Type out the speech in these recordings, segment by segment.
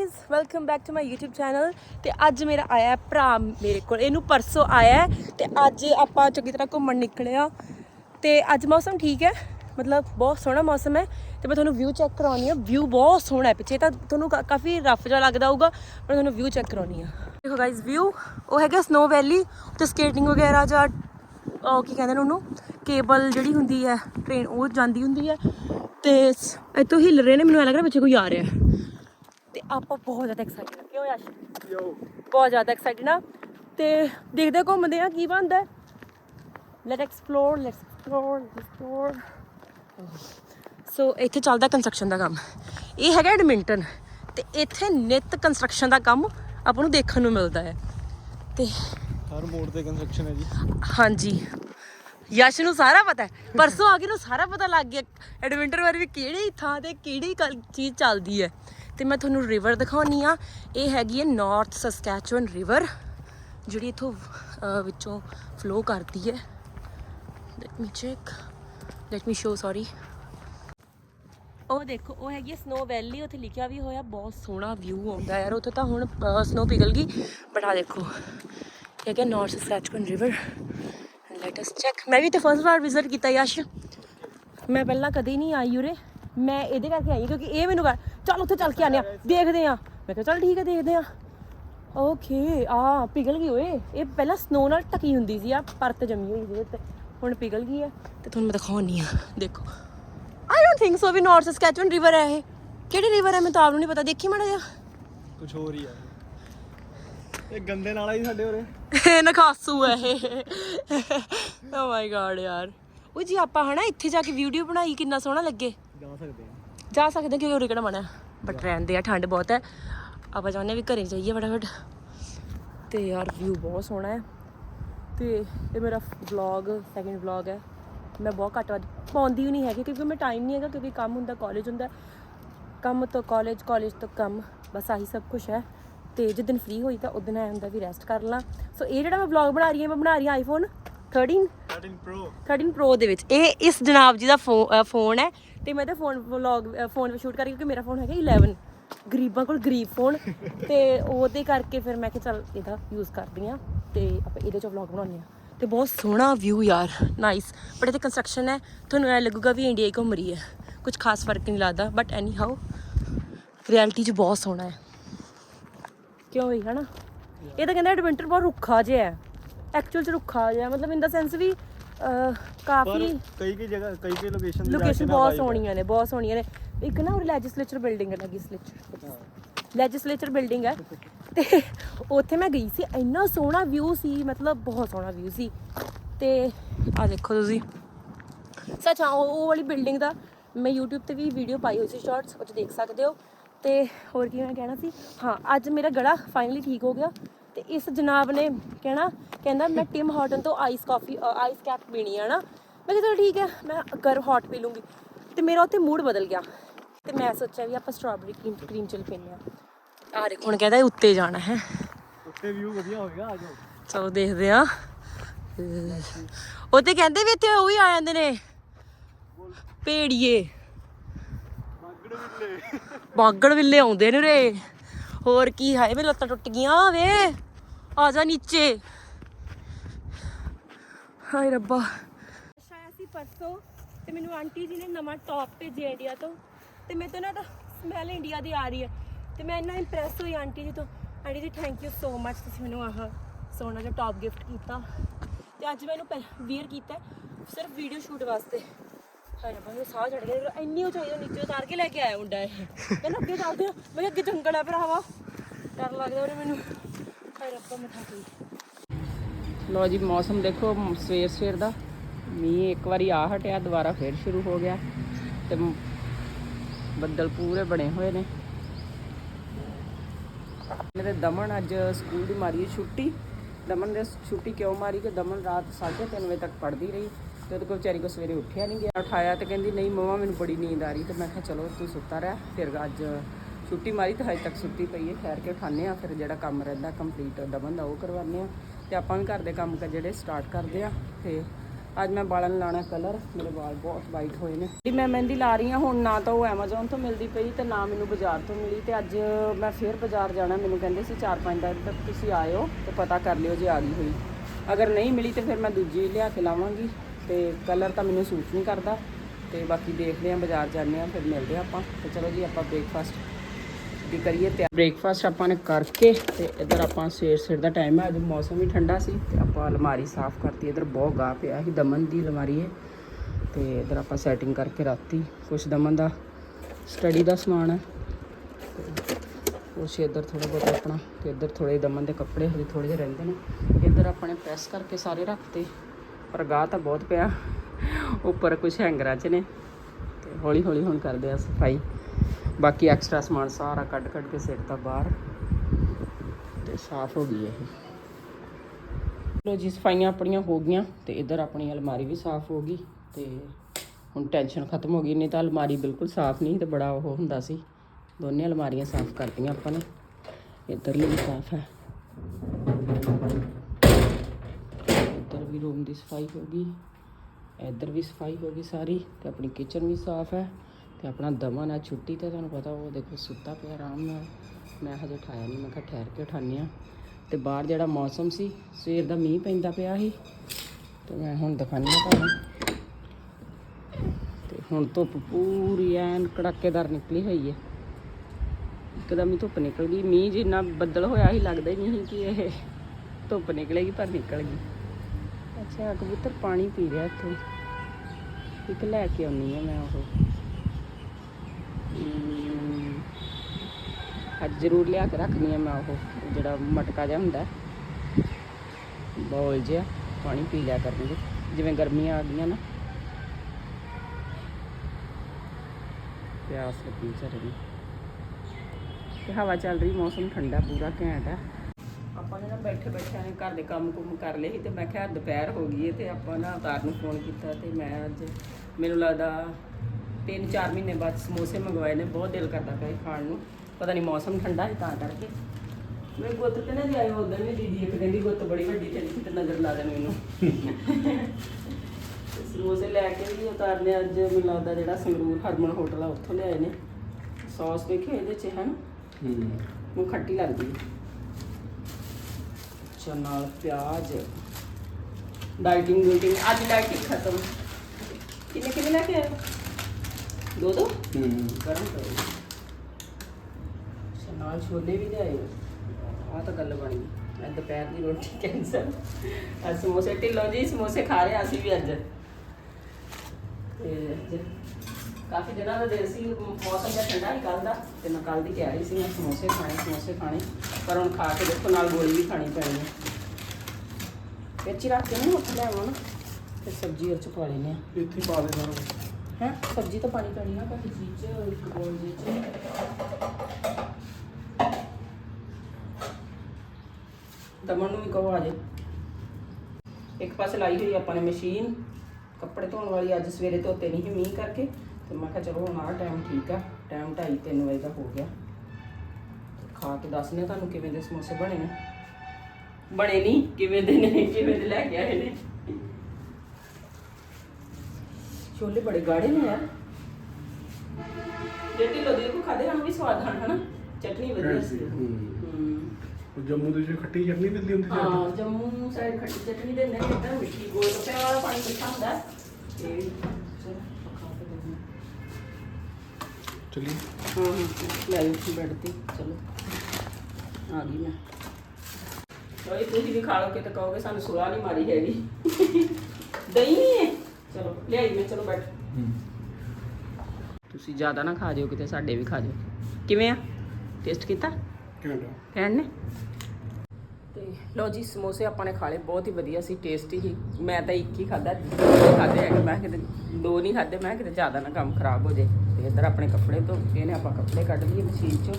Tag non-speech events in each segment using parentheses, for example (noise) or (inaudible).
Guys welcome back to my YouTube channel ਤੇ ਅੱਜ ਮੇਰਾ ਆਇਆ ਭਰਾ ਮੇਰੇ ਕੋਲ। ਇਹਨੂੰ ਪਰਸੋਂ ਆਇਆ ਹੈ ਤੇ ਅੱਜ ਆਪਾਂ ਚੰਗੀ ਤਰ੍ਹਾਂ ਘੁੰਮਣ ਨਿਕਲੇ ਆ ਤੇ ਅੱਜ ਮੌਸਮ ਠੀਕ ਹੈ। ਮਤਲਬ ਬਹੁਤ ਸੋਹਣਾ ਮੌਸਮ ਹੈ। ਤੇ ਮੈਂ ਤੁਹਾਨੂੰ ਵਿਊ ਚੈੱਕ ਕਰਾਉਣੀ ਆ। ਵਿਊ ਬਹੁਤ ਸੋਹਣਾ ਹੈ ਪਿੱਛੇ। ਤਾਂ ਤੁਹਾਨੂੰ ਕਾ- ਕਾਫੀ ਰਫ ਜਿਹਾ ਲੱਗਦਾ ਹੋਊਗਾ, ਪਰ ਤੁਹਾਨੂੰ ਵਿਊ ਚੈੱਕ ਕਰਾਉਣੀ ਆ। ਦੇਖੋ ਗਾਇਜ਼ ਵਿਊ ਉਹ ਹੈਗਾ ਸਨੋ ਵੈਲੀ ਤੇ ਸਕੇਟਿੰਗ ਵਗੈਰਾ ਜਾਂ ਉਹ ਕੀ ਕਹਿੰਦੇ ਨੇ ਉਹਨੂੰ? ਕੇਬਲ ਜਿਹੜੀ ਹੁੰਦੀ ਹੈ ਟ੍ਰੇਨ ਉਹ ਜਾਂਦੀ ਹੁੰਦੀ ਹੈ। ਤੇ ਸ- ਇੱਥੋਂ ਹਿੱਲ ਰਹੇ ਨੇ। ਮੈਨੂੰ ਐਂ ਲੱਗ ਰਿਹਾ ਪਿੱਛੇ ਕੋਈ ਆ ਰਿਹਾ ਤੇ ਆਪਾਂ ਬਹੁਤ ਜ਼ਿਆਦਾ ਐਕਸਾਈਟਡ ਕਿਉਂ ਯਾਸ਼ ਬਹੁਤ ਜ਼ਿਆਦਾ ਐਕਸਾਈਟਡ ਆ ਤੇ ਦੇਖਦੇ ਘੁੰਮਦੇ ਆ ਕੀ ਬਣਦਾ let explore let's explore explore so ਇੱਥੇ ਚੱਲਦਾ ਕੰਸਟਰਕਸ਼ਨ ਦਾ ਕੰਮ। ਇਹ ਹੈਗਾ ਐਡਮਿੰਟਨ। ਤੇ ਇੱਥੇ ਨਿਤ ਕੰਸਟਰਕਸ਼ਨ ਦਾ ਕੰਮ ਆਪਾਂ ਨੂੰ ਦੇਖਣ ਨੂੰ ਮਿਲਦਾ ਹੈ। ਤੇ ਹਰ ਮੋੜ ਤੇ ਕੰਸਟਰਕਸ਼ਨ ਹੈ ਜੀ। ਹਾਂਜੀ। ਯਸ਼ ਨੂੰ ਸਾਰਾ ਪਤਾ ਹੈ। ਪਰਸੋਂ ਆ ਕੇ ਨੂੰ ਸਾਰਾ ਪਤਾ ਲੱਗ ਗਿਆ। ਐਡਵੈਂਟਰ ਬਾਰੇ ਵੀ ਕਿਹੜੀ ਥਾਂ ਤੇ ਕਿਹੜੀ ਚੀਜ਼ ਚੱਲਦੀ ਹੈ। ਤੇ ਮੈਂ ਤੁਹਾਨੂੰ ਰਿਵਰ ਦਿਖਾਉਣੀ ਆ। ਇਹ ਹੈਗੀ ਹੈ ਨਾਰਥ ਸਸਕੈਚੁਅਨ ਰਿਵਰ ਜਿਹੜੀ ਇਥੋਂ ਵਿੱਚੋਂ ਫਲੋ ਕਰਦੀ ਹੈ। Let me check let me show sorry ਉਹ ਦੇਖੋ, ਉਹ ਹੈਗੀ ਸਨੋ ਵੈਲੀ ਉੱਥੇ ਲਿਖਿਆ ਵੀ ਹੋਇਆ, ਬਹੁਤ ਸੋਹਣਾ ਵਿਊ ਆਉਂਦਾ ਯਾਰ, ਉੱਥੇ ਤਾਂ ਹੁਣ ਸਨੋ ਪਿਘਲ ਗਈ। ਬਟ ਆ ਦੇਖੋ, ਇਹ ਕਿ north Saskatchewan river let us check ਮੈਂ ਵੀ ਤੇ ਫਸਟ ਵਾਰ ਵਿਜ਼ਿਟ ਕੀਤਾ, ਯਸ਼। ਮੈਂ ਪਹਿਲਾਂ ਕਦੇ ਨਹੀਂ ਆਈ ਉਰੇ। ਮੈਂ ਇਹਦੇ ਕਰਕੇ ਆਈ ਹਾਂ ਕਿਉਂਕਿ ਇਹ ਮੈਨੂੰ ਕਰ ਚੱਲ ਉੱਥੇ ਚੱਲ ਕੇ ਆਨੇ ਆ ਦੇਖਦੇ ਆ ਮੈਂ ਕਿਹਾ ਚੱਲ ਠੀਕ ਹੈ ਦੇਖਦੇ ਆ ਓਕੇ ਆ ਪਿਘਲ ਗਈ ਓਏ। ਇਹ ਪਹਿਲਾਂ ਸਨੋ ਨਾਲ ਢਕੀ ਹੁੰਦੀ ਸੀ ਆ ਪਰਤ ਜੰਮੀ ਹੋਈ ਸੀ ਤੇ ਹੁਣ ਪਿਘਲ ਗਈ ਹੈ। ਤੇ ਤੁਹਾਨੂੰ ਮੈਂ ਦਿਖਾਉਣੀ ਆ ਦੇਖੋ। ਆਈ ਡੋਨਟ ਥਿੰਕ ਸੋ ਵੀ ਨਾਰਥ ਸਸਕੈਚੁਅਨ ਰਿਵਰ ਹੈ ਇਹ। ਕਿਹੜੀ ਰਿਵਰ ਹੈ ਮੈਨੂੰ ਤਾਂ ਆਪ ਨੂੰ ਨਹੀਂ ਪਤਾ। ਦੇਖੀ ਮਾੜਾ ਜਿਹਾ। ਕੁਝ ਹੋਰ ਹੀ ਆ। ਇਹ ਗੰਦੇ ਨਾਲਾ ਹੀ ਸਾਡੇ ਉਰੇ। ਇਹ ਨਖਾਸੂ ਹੈ ਇਹ। ਓ ਮਾਈ ਗॉड ਯਾਰ। ਉਹ ਜੀ ਆਪਾਂ ਹਨਾ ਇੱਥੇ ਜਾ ਕੇ ਵੀਡੀਓ ਬਣਾਈ ਕਿੰਨਾ ਸੋਹਣਾ ਲੱਗੇ। ਜਾ ਸਕਦੇ ਆ। ਜਾ ਸਕਦੇ ਹਾਂ ਕਿਉਂਕਿ ਉਰੇ ਕਿਹੜਾ ਮਨਾ ਬਟ ਰਹਿੰਦੇ ਆ ਠੰਡ ਬਹੁਤ ਹੈ। ਆਪਾਂ ਚਾਹੁੰਦੇ ਹਾਂ ਵੀ ਘਰੇ ਜਾਈਏ ਫਟਾਫਟ। ਤੇ ਯਾਰ ਵਿਊ ਬਹੁਤ ਸੋਹਣਾ ਹੈ। ਤੇ ਇਹ ਮੇਰਾ ਵਲੌਗ ਸੈਕਿੰਡ ਵਲੌਗ ਹੈ। ਮੈਂ ਬਹੁਤ ਘੱਟ ਵੱਧ ਪਾਉਂਦੀ ਵੀ ਨਹੀਂ ਹੈਗੀ ਕਿਉਂਕਿ ਮੈਂ ਟਾਈਮ ਨਹੀਂ ਹੈਗਾ ਕਿਉਂਕਿ ਕੰਮ ਹੁੰਦਾ ਕਾਲਜ ਹੁੰਦਾ। ਕੰਮ ਤੋਂ ਕਾਲਜ ਕਾਲਜ ਤੋਂ ਕੰਮ ਬਸ ਆਹੀ ਸਭ ਕੁਝ ਹੈ। ਤੇ ਜਿਸ ਦਿਨ ਫ੍ਰੀ ਹੋਈ ਤਾਂ ਉਸ ਦਿਨ ਐ ਹੁੰਦਾ ਵੀ ਰੈਸਟ ਕਰ ਲਾਂ। ਸੋ ਇਹ ਜਿਹੜਾ ਮੈਂ ਵਲੌਗ ਬਣਾ ਰਹੀ ਹਾਂ ਮੈਂ ਬਣਾ ਰਹੀ ਹਾਂ ਆਈਫੋਨ 13 13 ਪ੍ਰੋ 13 Pro ਦੇ ਵਿੱਚ। ਇਹ ਇਸ ਜਨਾਬ ਜੀ ਦਾ ਫੋਨ ਹੈ ਤੇ ਮੈਂ ਤਾਂ ਫੋਨ ਵਲੌਗ ਫੋਨ ਵਿੱਚ ਸ਼ੂਟ ਕਰ ਰਹੀ ਕਿਉਂਕਿ ਮੇਰਾ ਫੋਨ ਹੈਗਾ 11 ਗਰੀਬਾਂ ਕੋਲ ਗਰੀਬ ਫੋਨ ਤੇ ਉਹਦੇ ਕਰਕੇ ਫਿਰ ਮੈਂ ਕਿਹਾ ਚੱਲ ਇਹਦਾ ਯੂਜ਼ ਕਰਦੀ ਆ ਤੇ ਆਪਾਂ ਇਹਦੇ ਚ ਵਲੌਗ ਬਣਾਉਂਦੇ ਆ ਤੇ ਬਹੁਤ ਸੋਹਣਾ ਵਿਊ ਯਾਰ ਨਾਈਸ ਬਟ ਇੱਥੇ ਕੰਸਟਰਕਸ਼ਨ ਹੈ। ਤੁਹਾਨੂੰ ਐ ਲੱਗੂਗਾ ਵੀ ਇੰਡੀਆ ਹੀ ਘੁੰਮ ਰਹੀ ਹੈ। ਕੁਝ ਖਾਸ ਫ਼ਰਕ ਨਹੀਂ ਲੱਗਦਾ ਬਟ ਐਨੀ ਹਾਊ ਰਿਐਲਿਟੀ 'ਚ ਬਹੁਤ ਸੋਹਣਾ ਹੈ। ਕਿਉਂ ਹੋਈ ਹਨਾ? ਇਹ ਤਾਂ ਕਹਿੰਦਾ ਐਡਵੈਂਚਰ ਬਹੁਤ ਰੁੱਖਾ ਜਿਹਾ ਹੈ। ਐਕਚੁਅਲ ਚ ਰੁੱਖਾ ਜਿਹਾ ਮਤਲਬ ਇਨ ਦਾ ਸੈਂਸ ਵੀ ਅਹ, ਪਰ ਕਾਫੀ ਕਈ ਕਈ ਜਗ੍ਹਾ ਕਈ ਕਈ ਲੋਕੇਸ਼ਨ ਲੋਕੇਸ਼ਨ ਬਹੁਤ ਸੋਹਣੀਆਂ ਨੇ ਬਹੁਤ ਸੋਹਣੀਆਂ ਨੇ। ਇੱਕ ਨਾ ਲੈਜਿਸਲੇਚਰ ਬਿਲਡਿੰਗ ਹੈ ਲੈਜਿਸਲੇਚਰ ਲੈਜਿਸਲੇਚਰ ਬਿਲਡਿੰਗ ਹੈ। ਤੇ ਉੱਥੇ ਮੈਂ ਗਈ ਸੀ ਇੰਨਾ ਸੋਹਣਾ ਵਿਊ ਸੀ ਮਤਲਬ ਬਹੁਤ ਸੋਹਣਾ ਵਿਊ ਸੀ। ਤੇ ਆ ਦੇਖੋ ਤੁਸੀਂ। ਸੱਚ ਹਾਂ ਉਹ ਉਹ ਵਾਲੀ ਬਿਲਡਿੰਗ ਦਾ ਮੈਂ YouTube ਤੇ ਵੀ ਵੀਡੀਓ ਪਾਈ ਹੋਈ ਸੀ ਸ਼ਾਰਟਸ ਉਹ 'ਚ ਦੇਖ ਸਕਦੇ ਹੋ। ਤੇ ਹੋਰ ਕੀ ਮੈਂ ਕਹਿਣਾ ਸੀ? ਹਾਂ ਅੱਜ ਮੇਰਾ ਗਲਾ ਫਾਈਨਲੀ ਠੀਕ ਹੋ ਗਿਆ। ਤੇ ਇਸ ਜਨਾਬ ਨੇ ਕਹਿਣਾ ਕਹਿੰਦਾ ਮੈਂ ਟਿਮ ਹਾਰਟਨ ਤੋਂ ਆਈਸ ਕਾਫੀ ਆਈਸ ਕੈਪ ਪੀਣੀ ਆ ਨਾ। ਮੈਂ ਕਿਹਾ ਚਲੋ ਠੀਕ ਹੈ ਮੈਂ ਗਰ ਹੌਟ ਪੀ ਲੂੰਗੀ। ਤੇ ਮੇਰਾ ਉੱਥੇ ਮੂਡ ਬਦਲ ਗਿਆ। ਤੇ ਮੈਂ ਸੋਚਿਆ ਵੀ ਆਪਾਂ ਸਟ੍ਰਾਬੇਰੀ ਕਰੀਮ ਕਰੀਮ ਚਿਲ ਪੀਂਦੇ ਆ ਆ ਦੇਖ। ਹੁਣ ਕਹਿੰਦਾ ਉੱਤੇ ਜਾਣਾ ਹੈ। ਉੱਤੇ ਵਿਊ ਵਧੀਆ ਹੋਵੇਗਾ ਆ ਜਾਓ। ਚਲੋ ਦੇਖਦੇ ਆ ਉਹ ਤੇ ਕਹਿੰਦੇ ਵੀ ਇੱਥੇ ਉਹ ਹੀ ਆ ਜਾਂਦੇ ਨੇ। ਭੇੜੀਏ। ਵਿਲੇ। ਬਾਗੜ ਵਿੱਲੇ ਆਉਂਦੇ ਨੇ ਰੇ ਹੋਰ ਕੀ ਹਾਏ ਮੇਰੀ ਲੱਤਾਂ ਟੁੱਟ ਗਈਆਂ ਵੇ। ਆ ਜਾ ਨੀਚੇ। ਹਾਏ ਰੱਬਾ। ਆਇਆ ਸੀ ਪਰਸੋਂ ਤੇ ਮੈਨੂੰ ਆਂਟੀ ਜੀ ਨੇ ਨਵਾਂ ਟੌਪ ਭੇਜਿਆ ਇੰਡੀਆ ਤੋਂ ਤੇ ਮੇਰੇ ਤੋਂ ਨਾ ਤਾਂ ਸਮੈਲ ਇੰਡੀਆ ਦੀ ਆ ਰਹੀ ਹੈ। ਤੇ ਮੈਂ ਇੰਨਾ ਇੰਪ੍ਰੈਸ ਹੋਈ ਆਂਟੀ ਜੀ ਤੋਂ। ਆਂਟੀ ਜੀ ਥੈਂਕ ਯੂ ਸੋ ਮੱਚ ਤੁਸੀਂ ਮੈਨੂੰ ਆਹ ਸੋਹਣਾ ਜਿਹਾ ਟੌਪ ਗਿਫਟ ਕੀਤਾ। ਤੇ ਅੱਜ ਮੈਂ ਇਹਨੂੰ ਵੀਅਰ ਕੀਤਾ ਸਿਰਫ ਵੀਡੀਓ ਸ਼ੂਟ ਵਾਸਤੇ। ਹਾਏ ਰੱਬਾ ਮੈਨੂੰ ਸਾਹ ਚੜ ਗਿਆ। ਇੰਨੀ ਉਚਾਈ ਤੋਂ ਨੀਚੇ ਉਤਾਰ ਕੇ ਲੈ ਕੇ ਆਇਆ ਮੁੰਡਾ ਇਹ। ਕਹਿੰਦਾ ਅੱਗੇ ਚੱਲਦੇ ਮੈਂ ਅੱਗੇ ਜੰਗਲ ਆ ਭਰਾਵਾ। ਡਰ ਲੱਗਦਾ ਉਹਨੇ ਮੈਨੂੰ। ਲੋ ਜੀ, ਮੌਸਮ ਦੇਖੋ, ਸਵੇਰ ਸਵੇਰ ਦਾ। ਮੀਂਹ ਇੱਕ ਵਾਰੀ ਆ ਹਟਿਆ, ਦੁਬਾਰਾ ਫੇਰ ਸ਼ੁਰੂ ਹੋ ਗਿਆ। ਤੇ ਬੱਦਲ ਪੂਰੇ ਬਣੇ ਹੋਏ ਨੇ। ਮੇਰੇ ਦਮਨ ਅੱਜ ਸਕੂਲ ਦੀ ਮਾਰੀ ਛੁੱਟੀ। ਦਮਨ ਦੇ ਛੁੱਟੀ ਕਿਉਂ ਮਾਰੀ? ਕਿ ਦਮਨ ਰਾਤ 3:30 ਵਜੇ ਤੱਕ ਪੜ੍ਹਦੀ ਰਹੀ। ਤੇ ਉਹਦੇ ਕੋਲ ਵਿਚਾਰੀ ਕੋ ਸਵੇਰੇ ਉੱਠਿਆ ਨਹੀਂ ਗਿਆ। ਉਠਾਇਆ ਤੇ ਕਹਿੰਦੀ, ਨਹੀਂ, ਮਮਾ, ਮੈਨੂੰ ਬੜੀ ਨੀਂਦ ਆ ਰਹੀ। ਤੇ ਮੈਂ ਕਿਹਾ, ਚਲੋ, ਤੂੰ ਸੁੱਤਾ ਰਹਿ, ਫਿਰ ਅੱਜ ਛੁੱਟੀ ਮਾਰੀ ਤਾਂ ਹਜੇ ਤੱਕ ਸੁੱਤੀ ਪਈ ਹੈ। ਠਹਿਰ ਕੇ ਉਠਾਉਂਦੇ ਆ ਫਿਰ ਜਿਹੜਾ ਕੰਮ ਰਹਿੰਦਾ ਕੰਪਲੀਟ ਦਮਨ ਦਾ ਉਹ ਕਰਵਾਉਂਦੇ ਆ ਤੇ ਆਪਾਂ ਵੀ ਘਰ ਦੇ ਕੰਮ ਕ ਜਿਹੜੇ ਸਟਾਰਟ ਕਰਦੇ ਆ ਤੇ ਅੱਜ ਮੈਂ ਵਾਲਾਂ ਨੂੰ ਲਾਣਾ ਕਲਰ ਮੇਰੇ ਵਾਲ ਬਹੁਤ ਵਾਈਟ ਹੋਏ ਨੇ। ਜਿਹੜੀ ਮੈਂ ਮਹਿੰਦੀ ਲਾ ਰਹੀ ਹਾਂ, ਹੁਣ ਨਾ ਤਾਂ ਉਹ Amazon ਤੋਂ ਮਿਲਦੀ ਪਈ ਤੇ ਨਾ ਮੈਨੂੰ ਬਾਜ਼ਾਰ ਤੋਂ ਮਿਲੀ। ਤੇ ਅੱਜ ਮੈਂ ਫੇਰ ਬਾਜ਼ਾਰ ਜਾਣਾ, ਮੈਨੂੰ ਕਹਿੰਦੇ ਸੀ 4-5 ਦਿਨ ਤੱਕ ਤੁਸੀਂ ਆਇਓ ਤੇ ਪਤਾ ਕਰ ਲਿਓ ਜੇ ਆ ਗਈ ਹੋਈ। ਅਗਰ ਨਹੀਂ ਮਿਲੀ ਤੇ ਫਿਰ ਮੈਂ ਦੂਜੀ ਲਿਆ ਕੇ ਲਾਵਾਂਗੀ। ਤੇ ਕਲਰ ਤਾਂ ਮੈਨੂੰ ਸੂਟ ਨਹੀਂ ਕਰਦਾ। ਤੇ ਬਾਕੀ ਦੇਖਦੇ ਹਾਂ, ਬਾਜ਼ਾਰ ਜਾਂਦੇ ਹਾਂ, ਫਿਰ ਮਿਲਦੇ ਹਾਂ ਆਪਾਂ। ਤੇ ਚਲੋ ਜੀ, ਆਪਾਂ ਬ੍ਰੇਕਫਾਸਟ ਦੀ ਕਰੀਏ ਤੇ ਬ੍ਰੇਕਫਾਸਟ ਆਪਾਂ ਨੇ ਕਰਕੇ ਤੇ ਇੱਧਰ ਆਪਾਂ ਸਵੇਰ ਸਵੇਰ ਦਾ ਟਾਈਮ ਹੈ, ਅੱਜ ਮੌਸਮ ਵੀ ਠੰਡਾ ਸੀ ਤੇ ਆਪਾਂ ਅਲਮਾਰੀ ਸਾਫ਼ ਕਰਤੀ, ਇੱਧਰ ਬਹੁਤ ਗਾਹ ਪਿਆ ਸੀ, ਦਮਨ ਦੀ ਅਲਮਾਰੀ ਹੈ। ਤੇ ਇੱਧਰ ਆਪਾਂ ਸੈਟਿੰਗ ਕਰਕੇ ਰਾਤੀ, ਕੁਛ ਦਮਨ ਦਾ ਸਟੱਡੀ ਦਾ ਸਮਾਨ ਹੈ। ਕੁਛ ਇੱਧਰ ਥੋੜਾ ਬਹੁਤ ਆਪਣਾ, ਤੇ ਇੱਧਰ ਥੋੜੇ ਦਮਨ ਦੇ ਕੱਪੜੇ ਹਜੇ ਥੋੜੇ ਜਿਹੇ ਰਹਿੰਦੇ ਨੇ। ਇੱਧਰ ਆਪਣੇ ਪ੍ਰੈਸ ਕਰਕੇ ਸਾਰੇ ਰੱਖਤੇ, ਪਰ ਗਾਹ ਤਾਂ ਬਹੁਤ ਪਿਆ, ਉੱਪਰ ਕੁਛ ਹੈਂਗਰਾਂ 'ਚ ਨੇ। ਤੇ ਹੌਲੀ ਹੌਲੀ ਹੁਣ ਕਰਦੇ ਆ ਸਫ਼ਾਈ। ਬਾਕੀ ਐਕਸਟਰਾ ਸਮਾਨ ਸਾਰਾ ਕੱਢ ਕੱਢ ਕੇ ਸਿੱਟਤਾ ਬਾਹਰ ਤੇ ਸਾਫ਼ ਹੋ ਗਈ ਇਹ। ਲੋ ਜੀ, ਸਫਾਈਆਂ ਆਪਣੀਆਂ ਹੋ ਗਈਆਂ ਤੇ ਇੱਧਰ ਆਪਣੀ ਅਲਮਾਰੀ ਵੀ ਸਾਫ਼ ਹੋ ਗਈ ਤੇ ਹੁਣ ਟੈਨਸ਼ਨ ਖਤਮ ਹੋ ਗਈ। ਨਹੀਂ ਤਾਂ ਅਲਮਾਰੀ ਬਿਲਕੁਲ ਸਾਫ਼ ਨਹੀਂ ਤੇ ਬੜਾ ਉਹ ਹੁੰਦਾ ਸੀ। ਦੋਨੇ ਅਲਮਾਰੀਆਂ ਸਾਫ਼ ਕਰਤੀਆਂ ਆਪਾਂ ਨੇ। ਇੱਧਰਲੀ ਵੀ ਸਾਫ਼ ਹੈ। ਇੱਧਰ ਵੀ ਰੂਮ ਦੀ ਸਫ਼ਾਈ ਹੋ ਗਈ। ਇੱਧਰ ਵੀ ਸਫ਼ਾਈ ਹੋ ਗਈ ਸਾਰੀ ਤੇ ਆਪਣੀ ਕਿਚਨ ਵੀ ਸਾਫ਼ ਹੈ। ਤੇ ਆਪਣਾ ਦਮਨ ਆ ਛੁੱਟੀ ਤੇ ਤੁਹਾਨੂੰ ਪਤਾ ਉਹ ਦੇਖੋ ਸੁੱਤਾ ਪਿਆ ਆਰਾਮ ਨਾਲ। ਮੈਂ ਹਜੇ ਉਠਾਇਆ ਨਹੀਂ ਮੈਂ ਕਿਹਾ ਠਹਿਰ ਕੇ ਉਠਾਉਂਦੇ ਹਾਂ। ਤੇ ਬਾਹਰ ਜਿਹੜਾ ਮੌਸਮ ਸੀ, ਸਵੇਰ ਦਾ ਮੀਂਹ ਪੈਂਦਾ ਪਿਆ ਸੀ। ਤੇ ਮੈਂ ਹੁਣ ਦਿਖਾਉਂਦੀ ਹਾਂ ਤੁਹਾਨੂੰ। ਤੇ ਹੁਣ ਧੁੱਪ ਪੂਰੀ ਐਨ ਕੜਾਕੇਦਾਰ ਨਿਕਲੀ ਹੋਈ ਹੈ। ਇੱਕਦਮ ਹੀ ਧੁੱਪ ਨਿਕਲ ਗਈ। ਮੀਂਹ ਜਿੰਨਾ ਬੱਦਲ ਹੋਇਆ ਸੀ, ਲੱਗਦਾ ਹੀ ਨਹੀਂ ਸੀ ਕਿ ਇਹ ਧੁੱਪ ਨਿਕਲੇਗੀ, ਪਰ ਨਿਕਲ ਗਈ। ਅੱਛਾ ਕਬੂਤਰ ਪਾਣੀ ਪੀ ਰਿਹਾ ਇੱਥੋਂ। ਇੱਕ ਲੈ ਕੇ ਆਉਣੀ ਆ ਮੈਂ ਉਹ। ਅੱਜ ਜ਼ਰੂਰ ਲਿਆ ਕੇ ਰੱਖਣੀ ਆ ਮੈਂ ਉਹ, ਜਿਹੜਾ ਮਟਕਾ ਜਿਹਾ ਹੁੰਦਾ ਬੋਲ ਜਿਹਾ, ਪਾਣੀ ਪੀ ਲਿਆ ਕਰਨਗੇ, ਜਿਵੇਂ ਗਰਮੀਆਂ ਆ ਗਈਆਂ ਨਾ। ਪਿਆਸ ਲੱਗੀ ਵਿਚਾਰੇ ਤੇ ਹਵਾ ਚੱਲ ਰਹੀ, ਮੌਸਮ ਠੰਡਾ ਪੂਰਾ, ਘੈਂਟ ਹੈ ਆਪਾਂ ਨੇ ਨਾ ਬੈਠੇ ਬੈਠਿਆਂ ਨੇ ਘਰ ਦੇ ਕੰਮ ਕੁਮ ਕਰ ਲਏ ਸੀ ਤੇ ਮੈਂ ਕਿਹਾ ਦੁਪਹਿਰ ਹੋ ਗਈ ਹੈ ਤੇ ਆਪਾਂ ਨਾ ਅਵਤਾਰ ਨੂੰ ਫੋਨ ਕੀਤਾ ਤੇ ਮੈਂ ਅੱਜ, ਮੈਨੂੰ ਲੱਗਦਾ 3-4 ਮਹੀਨੇ ਬਾਅਦ ਸਮੋਸੇ ਮੰਗਵਾਏ ਨੇ ਬਹੁਤ ਦਿਲ ਕਰਦਾ ਪਿਆ ਸੀ ਖਾਣ ਨੂੰ। ਪਤਾ ਨਹੀਂ ਮੌਸਮ ਠੰਡਾ ਹੈ ਤਾਂ ਕਰਕੇ। ਮੇਰੇ ਗੁੱਤ ਤੇ ਨਾ ਜਾਏ ਉਦੋਂ ਵੀ ਦੀਦੀ ਇੱਕ ਕਹਿੰਦੀ ਗੁੱਤ ਬੜੀ ਵੱਡੀ ਤੇ ਕਿਤੇ ਨਜ਼ਰ ਲਾ ਦੇਣ ਮੈਨੂੰ। ਤੇ ਸਮੋਸੇ ਲੈ ਕੇ ਵੀ ਉਤਾਰਨੇ ਅੱਜ ਮੈਨੂੰ ਲੱਗਦਾ ਜਿਹੜਾ ਸੰਗਰੂਰ ਹਰਮਨ ਹੋਟਲ ਆ ਉੱਥੋਂ ਲਿਆਏ ਨੇ। ਸੌਸ ਦੇਖਿਓ ਇਹਦੇ 'ਚ ਹੈ। ਨਾ ਉਹ ਖੱਟੀ ਲੱਗਦੀ ਹੈ। ਅੱਛਾ ਨਾਲ ਪਿਆਜ਼। ਡਾਈਟਿੰਗ ਡੂਟਿੰਗ ਅੱਜ ਡਾਈਟਿੰਗ ਖਤਮ। ਕਿੰਨੇ ਕਿੰਨੇ ਲੈ ਕੇ ਆਏ? ਦੋ ਦੋ ਗਰਮ ਕਰੋ ਅੱਛਾ ਨਾਲ ਛੋਲੇ ਵੀ ਲਿਆਏ ਤਾਂ ਗੱਲ ਬਣ ਗਈ। ਅੱਜ ਦੁਪਹਿਰ ਦੀ ਰੋਟੀ (laughs) ਕੈਂਸਲ। ਅੱਜ ਸਮੋਸੇ ਢਿੱਲੋਂ ਜੀ ਸਮੋਸੇ ਖਾ ਰਹੇ ਹਾਂ ਅਸੀਂ ਵੀ ਅੱਜ। ਤੇ ਅੱਜ ਕਾਫੀ ਦਿਨਾਂ ਦਾ ਦਿਨ ਸੀ ਮੌਸਮ ਜਿਹਾ ਠੰਡਾ ਹੀ ਕੱਲ ਦਾ ਤੇ ਮੈਂ ਕੱਲ ਦੀ ਕਹਿ ਰਹੀ ਸੀ ਮੈਂ ਸਮੋਸੇ ਖਾਣੇ ਸਮੋਸੇ ਖਾਣੇ। ਪਰ ਹੁਣ ਖਾ ਕੇ ਦੇਖੋ ਨਾਲ ਗੋਲੀ ਵੀ ਖਾਣੀ ਪੈਣੀ ਹੈ। ਵਿੱਚ ਹੀ ਰੱਖ ਕੇ ਨਾ ਉੱਥੇ ਲੈ ਆਵਾਂ ਨਾ ਤੇ ਸਬਜ਼ੀ ਉਹ ਚ ਪਾ ਲੈਨੇ ਆ ਇੱਥੇ ਪਾ ਦੇ ਸਾਰਾ ਕੁਛ। ਹੈ, ਸਬਜ਼ੀ ਤਾਂ ਪਾਣੀ ਪੈਣੀ ਨਾ ਕੋਈ ਚੀਜ਼ ਚ ਇੱਕ ਬੋਲ ਦੇ ਚ ਦਮਨ ਨੂੰ ਵੀ ਕਹੋ ਆ ਜੇ। ਇੱਕ ਪਾਸੇ ਲਾਈ ਹੋਈ ਆਪਾਂ ਨੇ ਮਸ਼ੀਨ, ਕੱਪੜੇ ਧੋਣ ਵਾਲੀ ਅੱਜ ਸਵੇਰੇ ਧੋਤੇ ਨਹੀਂ ਸੀ ਮੀਂਹ ਕਰਕੇ, ਤੇ ਮੈਂ ਕਿਹਾ ਚਲੋ ਹੁਣ ਆਹ ਟਾਈਮ ਠੀਕ ਆ ਟਾਈਮ 2:30 3 ਵਜੇ ਦਾ ਹੋ ਗਿਆ। ਖਾ ਕੇ ਦੱਸਨੇ ਤੁਹਾਨੂੰ ਕਿਵੇਂ ਦੇ ਸਮੋਸੇ ਬਣੇ ਨੇ। ਬਣੇ ਨਹੀਂ ਕਿਵੇਂ ਦੇ ਨੇ, ਕਿਵੇਂ ਦੇ ਲੈ ਕੇ ਆਏ ਨੇ। ਛੋਲੇ ਬੜੇ ਗਾੜੇ ਨੇ ਯਾਰ। ਜਿਹੜੀ ਲੋਦੀ ਕੋ ਖਾਦੇ ਹਨ ਵੀ ਸਵਾਦ ਹਨ ਹਨਾ? ਚਟਨੀ ਵਧੀਆ। ਸੀ ਹੂੰ। ਉਹ ਜੰਮੂ ਦੇ ਵਿੱਚ ਖੱਟੀ ਚਟਨੀ ਮਿਲਦੀ ਹੁੰਦੀ ਸੀ ਹਾਂ ਜੰਮੂ ਸਾਈਡ ਖੱਟੀ ਚਟਨੀ ਦੇ ਨੇ ਇੱਦਾਂ ਮਿੱਠੀ ਗੋਲ ਗੱਪੇ ਵਾਲਾ ਪਾਣੀ ਮਿੱਠਾ ਹੁੰਦਾ। ਤੇ ਚਲੋ ਕੇ ਹਾਂ। ਹਾਂ ਲੈ ਲਓ ਬੈਠ ਤੇ ਚਲੋ। ਆ ਗਈ ਮੈਂ। ਕੋਈ ਤੁਸੀਂ ਵੀ ਖਾ ਲਓ ਕਿ ਤਾਂ ਕਹੋਗੇ ਸਾਨੂੰ ਸੁਲਾ ਨਹੀਂ ਮਾਰੀ ਹੈਗੀ। ਦਹੀਂ? ਨਹੀਂ ਹੈ ਚਲੋ ਲਿਆਈ ਮੈਂ ਚਲੋ ਬੈਠ। ਤੁਸੀਂ ਜ਼ਿਆਦਾ ਨਾ ਖਾ ਜਿਓ ਕਿਤੇ ਸਾਡੇ ਵੀ ਖਾ ਜਿਓ। ਕਿਵੇਂ ਆ? ਟੇਸਟ ਕੀਤਾ? ਕਿਹੜਾ ਕਹਿਣ ਨੇ? ਤੇ ਲੋ ਜੀ ਸਮੋਸੇ ਆਪਾਂ ਨੇ ਖਾ ਲਏ ਬਹੁਤ ਹੀ ਵਧੀਆ ਸੀ ਟੇਸਟੀ ਸੀ। ਮੈਂ ਤਾਂ ਇੱਕ ਹੀ ਖਾਦਾ ਖਾਦੇ ਹੈਗੇ ਮੈਂ ਕਿਤੇ ਦੋ ਨਹੀਂ ਖਾਦੇ ਮੈਂ ਕਿਤੇ ਜ਼ਿਆਦਾ ਨਾ ਕੰਮ ਖਰਾਬ ਹੋ ਜੇ। ਤੇ ਇੱਧਰ ਆਪਣੇ ਕੱਪੜੇ ਧੋ ਕੇ ਨੇ ਆਪਾਂ ਕੱਪੜੇ ਕੱਢ ਲਈਏ ਮਸ਼ੀਨ ਚੋਂ।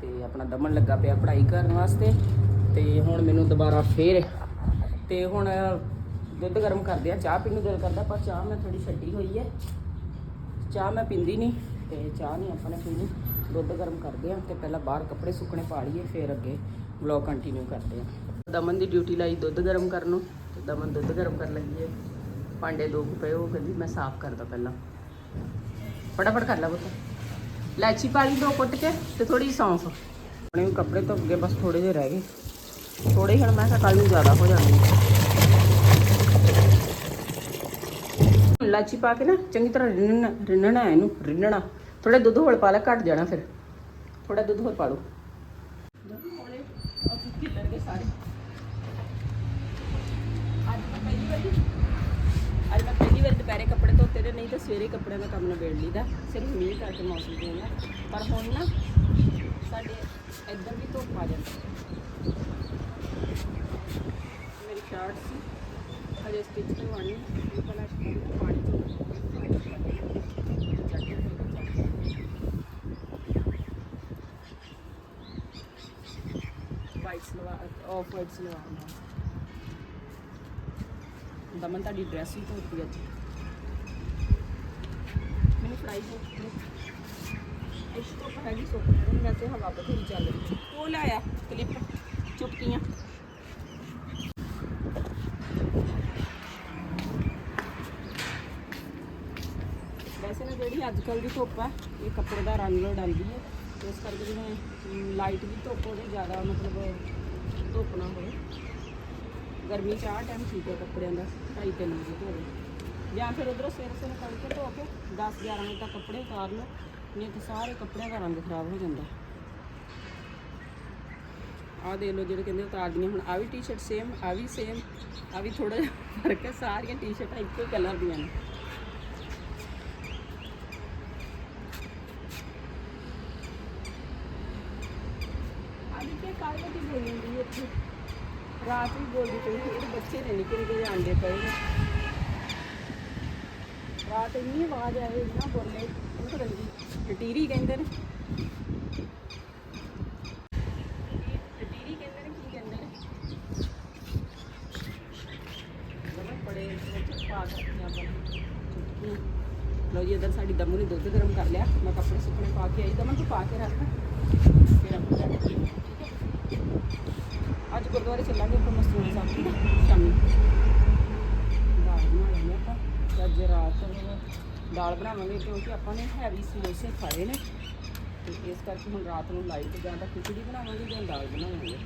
ਤੇ ਆਪਣਾ ਦਮਨ ਲੱਗਾ ਪਿਆ ਪੜ੍ਹਾਈ ਕਰਨ ਵਾਸਤੇ। ਤੇ ਹੁਣ ਮੈਨੂੰ ਦੁਬਾਰਾ ਫੇਰ ਤੇ ਹੁਣ ਦੁੱਧ ਗਰਮ ਕਰਦੇ ਆ, ਚਾਹ ਪੀਣ ਨੂੰ ਦਿਲ ਕਰਦਾ, ਪਰ ਚਾਹ ਮੈਂ ਥੋੜੀ ਛੱਡੀ ਹੋਈ ਹੈ। ਚਾਹ ਮੈਂ ਪੀਂਦੀ ਨਹੀਂ ਤੇ ਚਾਹ ਨਹੀਂ ਆਪਾਂ ਨੇ ਪੀਣੀ। ਦੁੱਧ ਗਰਮ ਕਰਦੇ ਆ ਤੇ ਪਹਿਲਾਂ ਬਾਹਰ ਕੱਪੜੇ ਸੁੱਕਣੇ ਪਾ ਲਈਏ, ਫਿਰ ਅੱਗੇ ਵਲੌਗ ਕੰਟੀਨਿਊ ਕਰਦੇ ਆ। ਦਮਨ ਦੀ ਡਿਊਟੀ ਲਾਈ ਦੁੱਧ ਗਰਮ ਕਰਨ ਨੂੰ ਤੇ ਦਮਨ ਦੁੱਧ ਗਰਮ ਕਰ ਲੱਗੀ ਹੈ। ਭਾਂਡੇ ਦੋ ਪਏ, ਉਹ ਕਹਿੰਦੀ ਮੈਂ ਸਾਫ਼ ਕਰਦਾ ਪਹਿਲਾਂ। ਫਟਾਫਟ ਕਰ ਲਾ ਬੁੱਤ ਲੈਚੀ ਪਾਲੀ ਦੋ ਕੁੱਟ ਕੇ ਤੇ ਥੋੜੀ ਸੌਂਫ। ਆਪਣੇ ਕੱਪੜੇ ਧੁੱਪ ਗਏ ਬਸ ਥੋੜੇ ਜਿਹੇ ਰਹਿ ਗਏ। ਥੋੜੇ ਹੀ ਹੁਣ ਮੈਂ ਕਿਹਾ ਕੱਲ ਨੂੰ ਜ਼ਿਆਦਾ ਹੋ ਜਾਣਗੇ। ਇਲਾਚੀ ਪਾ ਕੇ ਨਾ, ਚੰਗੀ ਤਰ੍ਹਾਂ ਰਿੰਨਣਾ ਰਿੰਨਣਾ ਹੈ ਇਹਨੂੰ, ਰਿੰਨਣਾ। ਥੋੜਾ ਦੁੱਧ ਹੋਰ ਪਾ ਲੈ, ਘਟ ਜਾਣਾ ਫਿਰ। ਥੋੜਾ ਦੁੱਧ ਹੋਰ ਪਾ ਲਓ। ਅੱਜ ਮੈਂ ਪਹਿਲੀ ਵਾਰ ਦੁਪਹਿਰੇ ਕੱਪੜੇ ਧੋਤੇ ਤੇ ਨਹੀਂ ਤਾਂ ਸਵੇਰੇ ਕੱਪੜਿਆਂ ਦਾ ਕੰਮ ਨਿਬੇੜ ਲਈਦਾ, ਸਿਰਫ ਮੀਂਹ ਕਰਕੇ ਮੌਸਮ ਚੇਂਜ ਪਰ ਹੁਣ ਨਾ, ਸਾਡੇ ਇੱਧਰ ਵੀ ਧੁੱਪ ਆ ਜਾਂਦੀ ਮੇਰੀ ਸ਼ਰਟ ਸੀ, ਹਜੇ ਸਟਿਚ ਕਰਵਾਉਣੀ ਇਹ ਪਹਿਲਾਂ ਪਾਣੀ ਚ white salwar off white salwar ਦਮਨ, ਤੁਹਾਡੀ ਡਰੈਸ ਵੀ ਧੋਤੀ ਅੱਜ। ਮੈਨੂੰ ਫਰਾਈ ਹੋ ਇਸ ਤੋਂ ਹੈਗੀ ਸੁੱਕ ਜਾਣੀ ਵੈਸੇ ਹਵਾ ਬਥੇਰੀ ਚੱਲ ਰਹੀ ਹੈ। ਉਹ ਲਾਇਆ ਕਲਿੱਪ ਚੁਟਕੀਆਂ ਵੈਸੇ ਨਾ ਜਿਹੜੀ ਅੱਜ ਕੱਲ ਦੀ ਧੁੱਪ ਹੈ ਇਹ ਕੱਪੜੇ ਦਾ ਰੰਗ ਲੜਾਉਂਦੀ ਹੈ ਇਸ ਕਰਕੇ ਜਿਵੇਂ ਲਾਈਟ ਵੀ ਧੁੱਪ ਹੋਵੇ ਜ਼ਿਆਦਾ ਮਤਲਬ ਧੁੱਪ ਨਾ ਹੋਵੇ। ਗਰਮੀ ਚ ਆਹ ਟਾਈਮ ਠੀਕ ਹੈ ਕੱਪੜਿਆਂ ਦਾ, ਢਾਈ ਤਿੰਨ ਵਜੇ ਧੋਵੇ ਜਾਂ ਫਿਰ ਉਧਰੋਂ ਸਵੇਰੇ ਸਵੇਰੇ ਤੜਕੇ ਧੋ ਕੇ 10 11 ਵਜੇ ਤੱਕ ਕੱਪੜੇ ਉਤਾਰ ਲਓ, ਨਹੀਂ ਤਾਂ ਸਾਰੇ ਕੱਪੜਿਆਂ ਦਾ ਰੰਗ ਖਰਾਬ ਹੋ ਜਾਂਦਾ। ਆਹ ਦੇਖ ਲਓ ਜਿਹੜੇ ਕਹਿੰਦੇ ਉਤਾਰਦੀਆਂ ਹੁਣ ਆ ਵੀ ਟੀ-ਸ਼ਰਟ ਸੇਮ ਆ ਵੀ ਸੇਮ ਆ ਵੀ ਥੋੜਾ ਜਿਹਾ ਫ਼ਰਕ ਹੈ, ਸਾਰੀਆਂ ਟੀ-ਸ਼ਰਟਾਂ ਇੱਕੋ ਹੀ ਕਲਰ ਦੀਆਂ ਨੇ ਅੱਜ ਤੇ ਕੱਲ ਹੁੰਦੀ ਹੈ ਇੱਥੇ। ਰਾਤ ਵੀ ਬੋਲਦੀ ਪਈ ਸੀ, ਇਹਦੇ ਬੱਚੇ ਨੇ ਨਿੱਕੇ ਨਿੱਕੇ ਜਿਹੇ ਪਏ ਨੇ। ਰਾਤ ਇੰਨੀ ਆਵਾਜ਼ ਆਏ ਇੰਨਾ ਬੋਲੇ, ਉਹਨੂੰ ਪਤਾ ਨਹੀਂ ਟਟੀਰੀ ਕਹਿੰਦੇ ਨੇ। ਟਟੀਰੀ ਕਹਿੰਦੇ ਨੇ, ਕੀ ਕਹਿੰਦੇ ਨੇ। ਜਮਨ ਬੜੇ ਵਿੱਚ ਪਾ ਕੇ ਆਪਾਂ ਚੁਟਕੀ ਜੀ, ਇਧਰ ਸਾਡੀ ਦਮੂ ਨੇ ਦੁੱਧ ਗਰਮ ਕਰ ਲਿਆ। ਮੈਂ ਕੱਪੜੇ ਸੁੱਕਣੇ ਪਾ ਕੇ ਆਈ। ਦਮਨ ਤੂੰ ਪਾ ਕੇ ਰੱਖ ਫਿਰ ਆਪਾਂ ਜਾਣਾ। ਠੀਕ ਹੈ ਅੱਜ ਗੁਰਦੁਆਰੇ ਚੱਲਾਂਗੇ ਆਪਾਂ ਮਸਤੂਰੀ ਸਾਹਿਬ ਠੀਕ ਹੈ ਸ਼ਾਮੀ। ਦਾਲ ਬਣਾ ਬਣਾਵਾਂਗੇ ਆਪਾਂ। ਤੇ ਅੱਜ ਰਾਤ ਨੂੰ ਦਾਲ ਬਣਾਵਾਂਗੇ, ਕਿਉਂਕਿ ਆਪਾਂ ਨੇ ਹੈਵੀ ਸਮੋਸੇ ਖਾਏ ਨੇ। ਤੇ ਇਸ ਕਰਕੇ ਹੁਣ ਰਾਤ ਨੂੰ ਲਾਈਟ ਜਾਂ ਤਾਂ ਖਿਚੜੀ ਬਣਾਵਾਂਗੇ ਜਾਂ ਦਾਲ ਬਣਾਵਾਂਗੇ।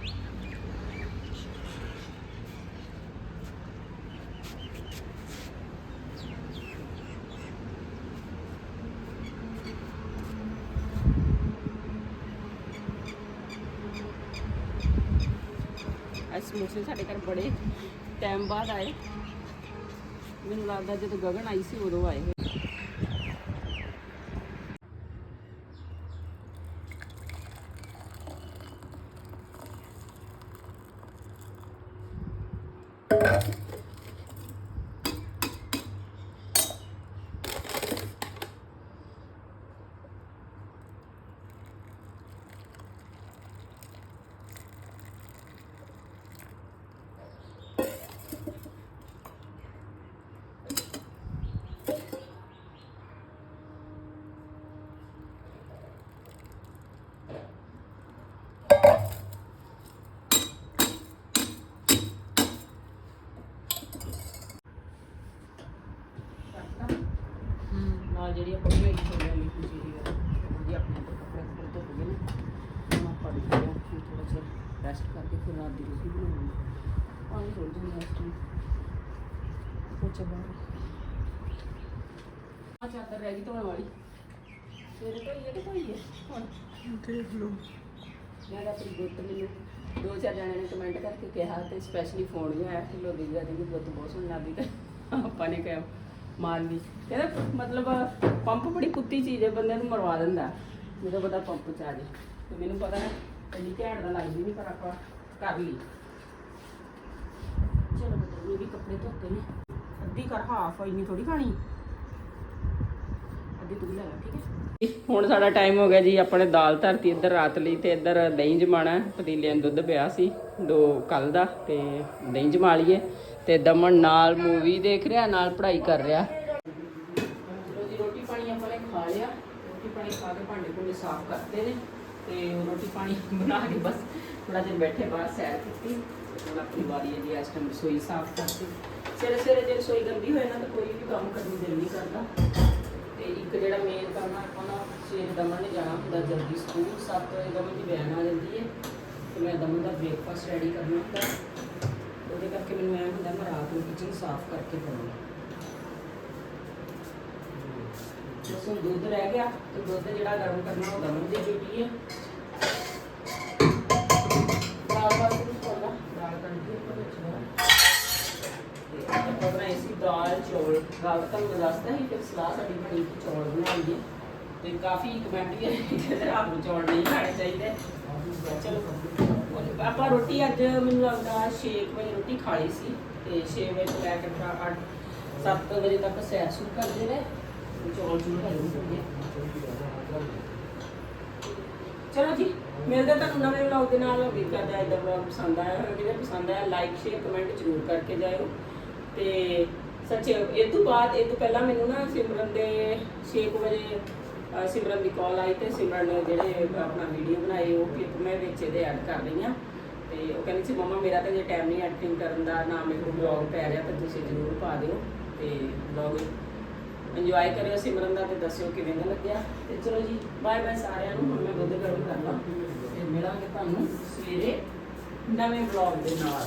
ਸਮੋਸੇ ਸਾਡੇ ਘਰ ਬੜੇ ਟਾਈਮ ਬਾਅਦ ਆਏ। ਮੈਨੂੰ ਲੱਗਦਾ ਜਦੋਂ ਗਗਨ ਆਈ ਸੀ, ਉਦੋਂ ਆਏ ਹੋਏ ਨਾਲ ਜਿਹੜੀ ਆਪਾਂ ਬਣਾਈ ਛੋਲੇ ਵਾਲੀ ਖੁਸ਼ੀ ਹੈ ਜੀ ਆਪਣੇ ਤੋਂ ਕੱਪੜੇ ਕੱਪੜੇ ਧੁੱਪ ਗਏ ਨੇ। ਹੁਣ ਆਪਾਂ ਵੀ ਥੋੜਾ ਜਿਹਾ ਰੈਸਟ ਕਰਕੇ ਫਿਰ ਰਾਤ ਦੀ ਰੋਟੀ ਬਣਾਉਣੀ ਪਾਣੀ ਰੋਲ ਜਾਂਦਾ ਇਸ ਟਾਈਮ ਪੋਚਾ ਬਾਹਰ ਆ ਚਾਦਰ ਰਹਿ ਗਈ ਧੋਣ ਵਾਲੀ। ਤੇਰੇ ਧੋਈਏ ਕਿ ਧੋਈਏ ਹੁਣ। ਦੇਖ ਲਓ। ਮੈਂ ਆਪਣੀ ਗੁੱਤ ਮੈਨੂੰ ਦੋ ਚਾਰ ਜਣਿਆਂ ਨੇ ਕਮੈਂਟ ਕਰਕੇ ਕਿਹਾ ਤੇ ਸਪੈਸ਼ਲੀ ਫੋਨ ਵੀ ਆਇਆ ਕਿ ਲੋਦੀ ਦਾ ਦੀ ਗੁੱਤ ਬਹੁਤ ਤੇ ਆਪਾਂ ਨੇ ਕਿਹਾ ਕਹਿੰਦਾ ਮਤਲਬ ਪੰਪ ਬੜੀ ਕੁੱਤੀ ਚੀਜ਼ ਹੈ, ਬੰਦੇ ਨੂੰ ਮਰਵਾ ਦਿੰਦਾ ਜਦੋਂ ਬੰਦਾ ਪੰਪ ਚ ਆ ਜੇ। ਤੇ ਮੈਨੂੰ ਪਤਾ ਹੈ, ਇੰਨੀ ਘੈਂਟ ਦਾ ਲੱਗਦੀ ਨਹੀਂ ਪਰ ਆਪਾਂ ਕਰ ਲਈ। ਚਲੋ ਬਤਾ ਇਹ ਵੀ ਕੱਪੜੇ ਧੋਤੇ ਨੇ। ਅੱਧੀ ਕਰ ਹਾਫ ਇੰਨੀ ਥੋੜੀ ਖਾਣੀ। ਅੱਧੀ ਤੂੰ ਲੈ ਲੈ, ਠੀਕ ਹੈ? ਹੁਣ ਸਾਡਾ ਟਾਈਮ ਹੋ ਗਿਆ ਜੀ, ਆਪਣੇ ਦਾਲ ਧਰਤੀ ਇੱਧਰ ਰਾਤ ਲਈ ਤੇ ਇੱਧਰ ਦਹੀਂ ਜਮਾਣਾ ਪਤੀਲੇ ਨੂੰ ਦੁੱਧ ਪਿਆ ਸੀ, ਦੋ ਕੱਲ ਦਾ ਤੇ ਦਹੀਂ ਜਮਾ ਲਈਏ। ਤੇ ਦਮਨ ਨਾਲ ਮੂਵੀ ਦੇਖ ਰਿਹਾ, ਨਾਲ ਪੜ੍ਹਾਈ ਕਰ ਰਿਹਾ ਚਲੋ ਜੀ ਰੋਟੀ ਪਾਣੀ ਆਪਾਂ ਨੇ ਖਾ ਲਿਆ ਰੋਟੀ ਪਾਣੀ ਖਾ ਕੇ ਭਾਂਡੇ ਭੁੰਡੇ ਸਾਫ਼ ਕਰਤੇ ਨੇ ਤੇ ਰੋਟੀ ਪਾਣੀ ਬਣਾ ਕੇ ਬਸ ਥੋੜਾ ਜਿਹਾ ਬੈਠੇ ਬਾਹਰ ਸੈਰ ਕੀਤੀ ਹੁਣ ਆਪਣੀ ਵਾਰੀ ਹੈ ਜੀ ਇਸ ਟਾਈਮ ਰਸੋਈ ਸਾਫ਼ ਕਰਤੀ। ਸਵੇਰੇ ਸਵੇਰੇ ਜੇ ਰਸੋਈ ਗੰਦੀ ਹੋਏ ਨਾ ਤਾਂ ਕੋਈ ਵੀ ਕੰਮ ਕਰਨ ਨੂੰ ਦਿਲ ਨਹੀਂ ਕਰਦਾ। ਤੇ ਇੱਕ ਜਿਹੜਾ ਮੇਨ ਕੰਮ ਆ, ਆਪਾਂ ਨਾ ਸਵੇਰੇ ਦਮਨ ਨੇ ਜਾਣਾ ਹੁੰਦਾ ਜਲਦੀ ਸਕੂਲ 7 ਵਜੇ ਦਮਨ ਦੀ ਵੈਨ ਆ ਜਾਂਦੀ ਹੈ। ਤੇ ਮੈਂ ਦਮਨ ਦਾ ਬ੍ਰੇਕਫਾਸਟ ਰੈਡੀ ਕਰਨਾ ਹੁੰਦਾ। ਉਹਦੇ ਕਰਕੇ ਮੈਨੂੰ ਐ ਹੁੰਦਾ, ਮੈਂ ਰਾਤ ਨੂੰ ਕਿਚਨ ਸਾਫ਼ ਕਰਕੇ ਪਾਉਣਾ ਬਸ ਹੁਣ ਦੁੱਧ ਰਹਿ ਗਿਆ, ਤੇ ਦੁੱਧ ਜਿਹੜਾ ਗਰਮ ਕਰਨਾ, ਉਹ ਦਮਨ ਦੀ ਡਿਊਟੀ ਹੈ। ਦਾਲ, ਚੌਲ। ਗੱਲ ਤਾਂ ਮੈਂ ਦੱਸਦਾ ਸੀ ਕਿ ਸਲਾਹ ਸਾਡੀ ਬਣੀ ਕਿ ਚੌਲ ਬਣਾਈਏ ਤੇ ਕਾਫੀ ਕਮੈਂਟ ਵੀ ਆਏ ਕਿ ਰਾਤ ਨੂੰ ਚੌਲ ਨਹੀਂ ਖਾਣੇ ਚਾਹੀਦੇ। ਚਲੋ, ਆਪਾਂ ਰੋਟੀ ਅੱਜ ਮੈਨੂੰ ਲੱਗਦਾ 6 ਵਜੇ ਰੋਟੀ ਖਾ ਲਈ ਸੀ। ਤੇ 6 ਵਜੇ ਤੋਂ ਲੈ ਕੇ 8 7 ਵਜੇ ਤੱਕ ਸੈਰ ਸ਼ੁਰੂ ਕਰਦੇ ਰਹੇ। ਚੌਲ ਚੂਲ ਖਾਈ ਚਲੋ ਜੀ, ਮਿਲਦੇ ਤੁਹਾਨੂੰ ਨਵੇਂ ਵਲੌਗ ਦੇ ਨਾਲ। ਉਮੀਦ ਕਰਦਾ ਇਹ ਵਲੌਗ ਪਸੰਦ ਆਇਆ ਹੋਵੇਗਾ, ਜੇ ਪਸੰਦ ਆਇਆ ਲਾਈਕ ਸ਼ੇਅਰ ਕਮੈਂਟ ਜ਼ਰੂਰ ਕਰਕੇ ਜਾਇਓ। ਤੇ ਸੱਚੇ, ਇਹ ਤੋਂ ਬਾਅਦ, ਇਹ ਤੋਂ ਪਹਿਲਾਂ ਮੈਨੂੰ ਨਾ ਸਿਮਰਨ ਦੇ 6 ਵਜੇ, ਅਹ, ਸਿਮਰਨ ਦੀ ਕਾਲ ਆਈ ਤੇ ਸਿਮਰਨ ਨੇ ਜਿਹੜੇ ਆਪਣਾ ਵੀਡੀਓ ਬਣਾਏ, ਉਹ ਕਲਿੱਪ ਮੈਂ ਵਿੱਚ ਇਹਦੇ ਐਡ ਕਰ ਰਹੀ ਹਾਂ। ਤੇ ਉਹ ਕਹਿੰਦੀ ਸੀ, ਮਮਾ, ਮੇਰਾ ਤਾਂ ਜੇ ਟਾਈਮ ਨਹੀਂ ਐਡਿਟਿੰਗ ਕਰਨ ਦਾ, ਨਾ ਮੇਰੇ ਕੋਲ ਵਲੌਗ ਪੈ ਰਿਹਾ, ਤਾਂ ਤੁਸੀਂ ਜ਼ਰੂਰ ਪਾ ਦਿਓ ਤੇ ਵਲੌਗ ਇੰਜੋਏ ਕਰਿਓ ਸਿਮਰਨ ਦਾ ਤੇ ਦੱਸਿਓ ਕਿਵੇਂ ਦਾ ਲੱਗਿਆ। ਤੇ ਚਲੋ ਜੀ ਬਾਏ ਬਾਏ ਸਾਰਿਆਂ ਨੂੰ, ਹੁਣ ਮੈਂ ਦੁੱਧ ਗਰਮ ਕਰ ਲਾਂ ਤੇ ਮਿਲਾਂਗੇ ਤੁਹਾਨੂੰ ਸਵੇਰੇ ਨਵੇਂ ਵਲੌਗ ਦੇ ਨਾਲ।